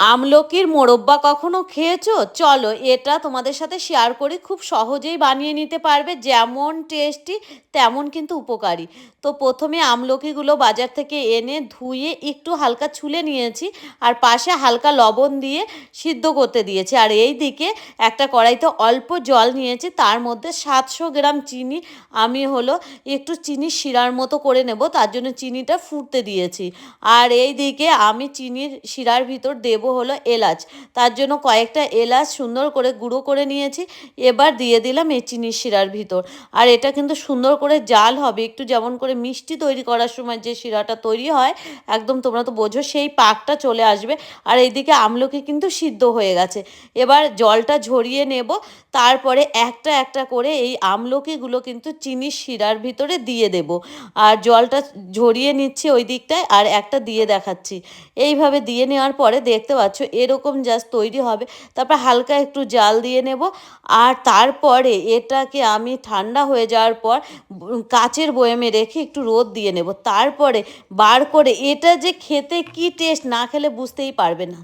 আমলকির মোরব্বা কখনো খেয়েছো? চলো, এটা তোমাদের সাথে শেয়ার করি। খুব সহজেই বানিয়ে নিতে পারবে। যেমন টেস্টি তেমন কিন্তু উপকারী। তো প্রথমে আমলকিগুলো বাজার থেকে এনে ধুয়ে একটু হালকা ছুলে নিয়েছি আর পাশে হালকা লবণ দিয়ে সিদ্ধ করতে দিয়েছি। আর এই দিকে একটা কড়াইতে অল্প জল নিয়েছি। তার মধ্যে সাতশো গ্রাম চিনি। আমি হলো একটু চিনি শিরার মতো করে নেব। তার জন্য চিনিটা ফুটতে দিয়েছি। আর এই দিকে আমি চিনির শিরার ভিতর দেব হলো এলাচ। তার জন্য কয়েকটা এলাচ সুন্দর করে গুঁড়ো করে নিয়েছি। এবার দিয়ে দিলাম এই চিনির শিরার ভিতর। আর এটা কিন্তু সুন্দর করে জাল হবে। একটু যেমন করে মিষ্টি তৈরি করার সময় যে শিরাটা তৈরি হয়, একদম তোমরা তো বোঝো সেই পাকটা চলে আসবে। আর এইদিকে আমলকি কিন্তু সিদ্ধ হয়ে গেছে। এবার জলটা ঝরিয়ে নেব। তারপরে একটা একটা করে এই আমলকিগুলো কিন্তু চিনির শিরার ভিতরে দিয়ে দেব। আর জলটা ঝরিয়ে নিচ্ছি ওই দিকটায়। আর একটা দিয়ে দেখাচ্ছি। এইভাবে দিয়ে নেওয়ার পরে দেখতে পাচ্ছ, এরকম জাস্ট তৈরি হবে। তারপর হালকা একটু জাল দিয়ে নেব। আর তারপরে এটাকে আমি ঠান্ডা হয়ে যাওয়ার পর কাচের বয়েমে রেখে একটু রোদ দিয়ে নেব। তারপরে বার করে এটা যে খেতে কি টেস্ট না খেলে বুঝতেই পারবে না।